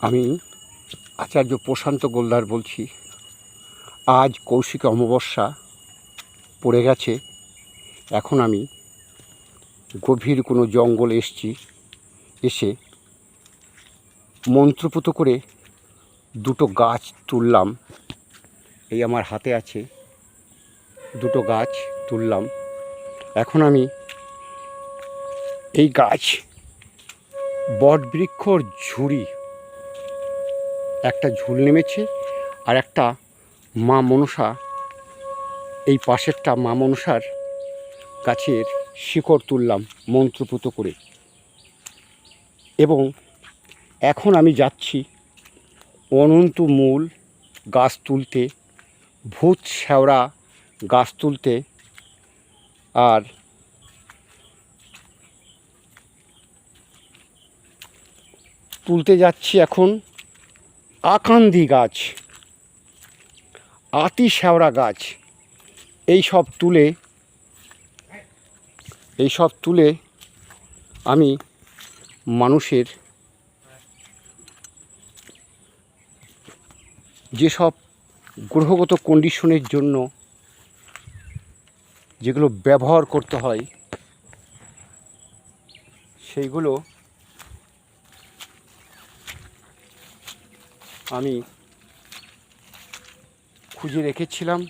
আমি আচার্য প্রশান্ত গোলদার বলছি, আজ কৌশিক অমাবস্যা পড়ে গেছে, এখন আমি গভীর কোনো জঙ্গল এসছি, এসে মন্ত্রপুত করে দুটো গাছ তুললাম। এই আমার হাতে আছে দুটো গাছ তুললাম। এখন আমি এই গাছ বটবৃক্ষর ঝুড়ি একটা ঝুল নেমেছে আর একটা মা মনসা এই পাশেরটা মা মনসার গাছের শিকড় তুললাম মন্ত্রপুত করে। এবং এখন আমি যাচ্ছি অনন্ত মূল গাছ তুলতে, ভূত শ্যাওড়া গাছ তুলতে আর তুলতে যাচ্ছি এখন আকান্দি গাছ, আতি শ্যাওড়া গাছ, এই সব তুলে, এই সব তুলে আমি মানুষের যেসব গ্রহগত কন্ডিশনের জন্য যেগুলো ব্যবহার করতে হয়, সেইগুলো আমি খুঁজে রেখেছিলাম।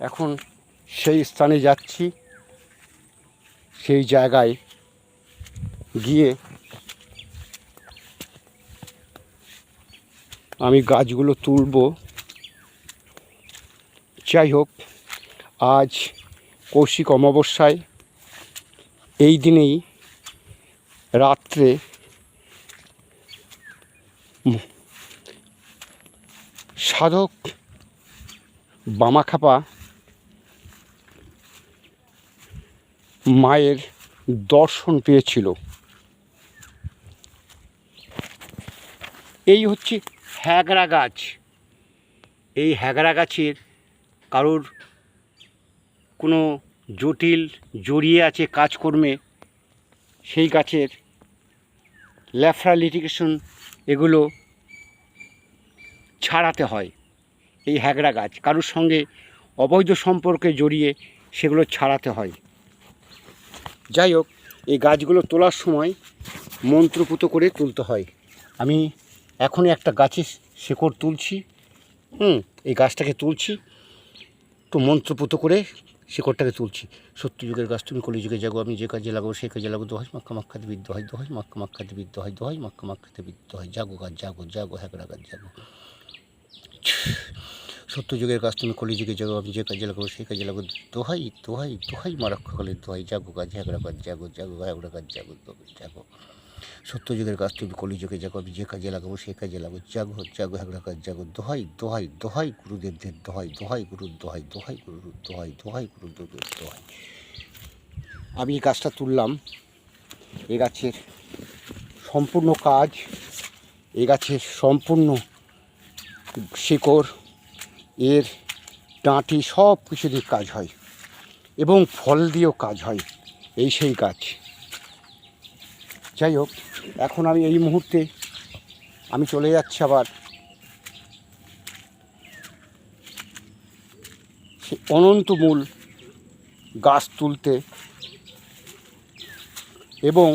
এখন সেই স্থানে যাচ্ছি। সেই জায়গায় গিয়ে আমি গাছগুলো তুলব। যাই হোক, আজ কৌশিক অমাবস্যায় এই দিনেই রাত্রে সাধক বামাখাপা মায়ের দর্শন পেয়েছিল। এই হচ্ছে হ্যাগড়া গাছ। এই হ্যাগড়া গাছের কারোর কোনো জটিল জড়িয়ে আছে কাজকর্মে, সেই গাছের ল্যাফ্রা লিটিগেশন এগুলো ছাড়াতে হয় এই হ্যাগড়া গাছ। কারোর সঙ্গে অবৈধ সম্পর্কে জড়িয়ে সেগুলো ছাড়াতে হয়। যাই হোক, এই গাছগুলো তোলার সময় মন্ত্রপুত করে তুলতে হয়। আমি এখনই একটা গাছের শেকড় তুলছি। হুম, এই গাছটাকে তুলছি। তো মন্ত্রপুত করে শিকড়টাকে তুলছি। সত্য যুগের গাছ, তুমি কলি যুগে যাগো আমি যে কাজে লাগাবো সেই কাজে লাগাবো। দোহাই, মাক্কা মাক্কাতে বিদ্য হয়, দোহাই, মাক্কা মাক্কাতে বিদ্য হয়, দোহাই, মাক্কা মাক্কাতে বিদ্য হয়। জাগো গাছ, জাগো জাগো হ্যাকড়া গাছ, জাগো। সত্য যুগের গাছ তুমি কলি যুগে, আমি যে কাজে লাগাবো সেই কাজে লাগাবো। দোহাই দোহাই দোহাই মা রক্ষাকালের দোহাই, জাগো গাছ হ্যাকড়া গাছ জাগো জাগো হ্যাকড়া গাছ জাগো জাগো সত্য যুগের গাছ তুমি কলি যুগে আমি যে কাজে লাগাবো সেই কাজে লাগাবো। জাগো জাগো হ্যাকড়া গাছ জাগো, দোহাই দোহাই দোহাই গুরুদেবদের দোহাই দোহাই, গুরুর দোহাই দোহাই, গুরুর দোহাই দোহাই গুরুদেবের দোহাই। আমি এই গাছটা তুললাম, এই গাছের সম্পূর্ণ কাজ, এই গাছের সম্পূর্ণ শিকড় এর ডাঁটি সব কিছু দিয়ে কাজ হয় এবং ফল দিয়েও কাজ হয় এই সেই গাছ। যাই হোক, এখন আমি এই মুহূর্তে আমি চলে যাচ্ছি আবার সে অনন্তমূল গাছ তুলতে এবং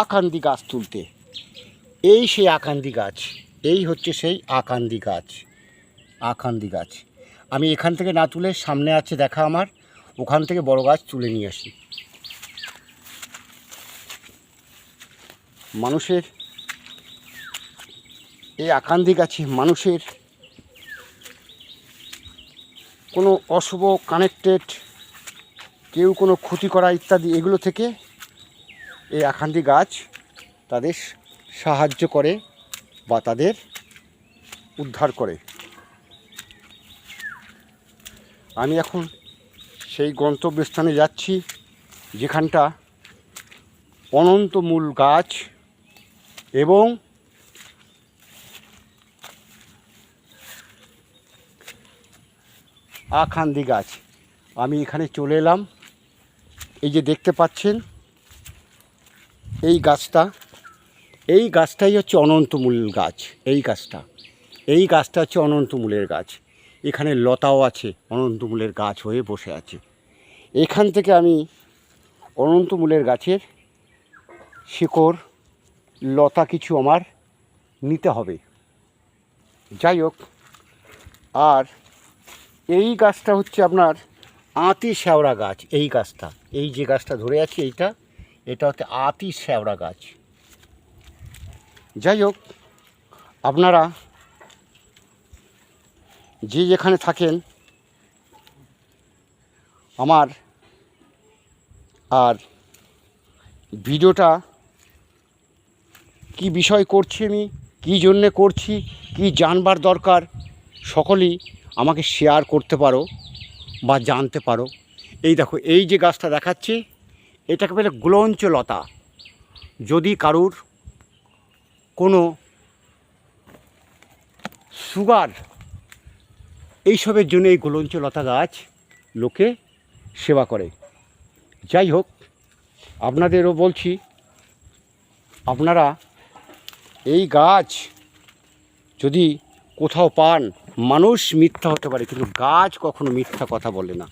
আকান্দি গাছ তুলতে। এই সেই আকান্দি গাছ এই হচ্ছে সেই আকান্দি গাছ আকান্দি গাছ। আমি এখান থেকে না তুলে সামনে আছে দেখা আমার, ওখান থেকে বড় গাছ তুলে নিয়ে আসি। মানুষের, এই আকান্দি গাছে মানুষের কোনো অশুভ কানেক্টেড কেউ কোনো ক্ষতি করা ইত্যাদি এগুলো থেকে এই আকান্দি গাছ তাদের সাহায্য করে। বা তাদের উদ্ধার করে। আমি এখন সেই গন্তব্যস্থানে যাচ্ছি, যেখানটা অনন্ত মূল গাছ এবং আখান্দি গাছ। আমি এখানে চলে এলাম। এই যে দেখতে পাচ্ছেন, এই গাছটা এই গাছটাই হচ্ছে অনন্তমূল গাছ, এই গাছটা। এই গাছটা হচ্ছে অনন্তমূলের গাছ। এখানে লতাও আছে, অনন্তমূলের গাছ হয়ে বসে আছে। এখান থেকে আমি অনন্তমূলের গাছের শিকড়, লতা কিছু আমার নিতে হবে। যাই হোক, আর এই গাছটা হচ্ছে আপনার আতি শ্যাওড়া গাছ, এই গাছটা। এই যে গাছটা ধরে আছে এইটা, এটা হচ্ছে আতি শ্যাওড়া গাছ। যাই হোক আপনারা যে যেখানে থাকেন, আমার আর ভিডিওটা কি বিষয় করছি আমি, কী জন্যে করছি, কি জানবার দরকার, সকলেই আমাকে শেয়ার করতে পারো বা জানতে পারো। এই দেখো, এই যে গাছটা দেখাচ্ছি এটাকে বলে গ্লঞ্চলতা যদি কারুর কোনো সুগার এইসবের জন্য এই গোলঞ্চ লতা গাছ লোকে সেবা করে। যাই হোক, আপনাদেরও বলছি, আপনারা এই গাছ যদি কোথাও পান, মানুষ মিথ্যা হতে পারে, কিন্তু গাছ কখনো মিথ্যা কথা বলে না।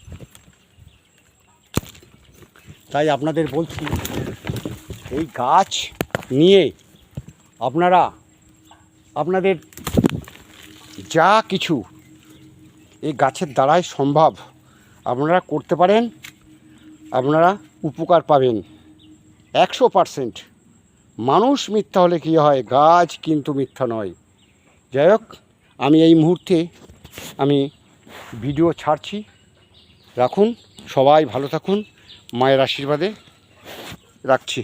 তাই আপনাদের বলছি, এই গাছ নিয়ে আপনারা, আপনাদের যা কিছু এই গাছের দ্বারাই সম্ভব, আপনারা করতে পারেন, আপনারা উপকার পাবেন। একশো পারসেন্ট। মানুষ মিথ্যা হলে কী হয়? গাছ কিন্তু মিথ্যা নয়। যাই হোক, আমি এই মুহূর্তে আমি ভিডিও ছাড়ছি। রাখুন, সবাই ভালো থাকুন। মায়ের আশীর্বাদে রাখছি।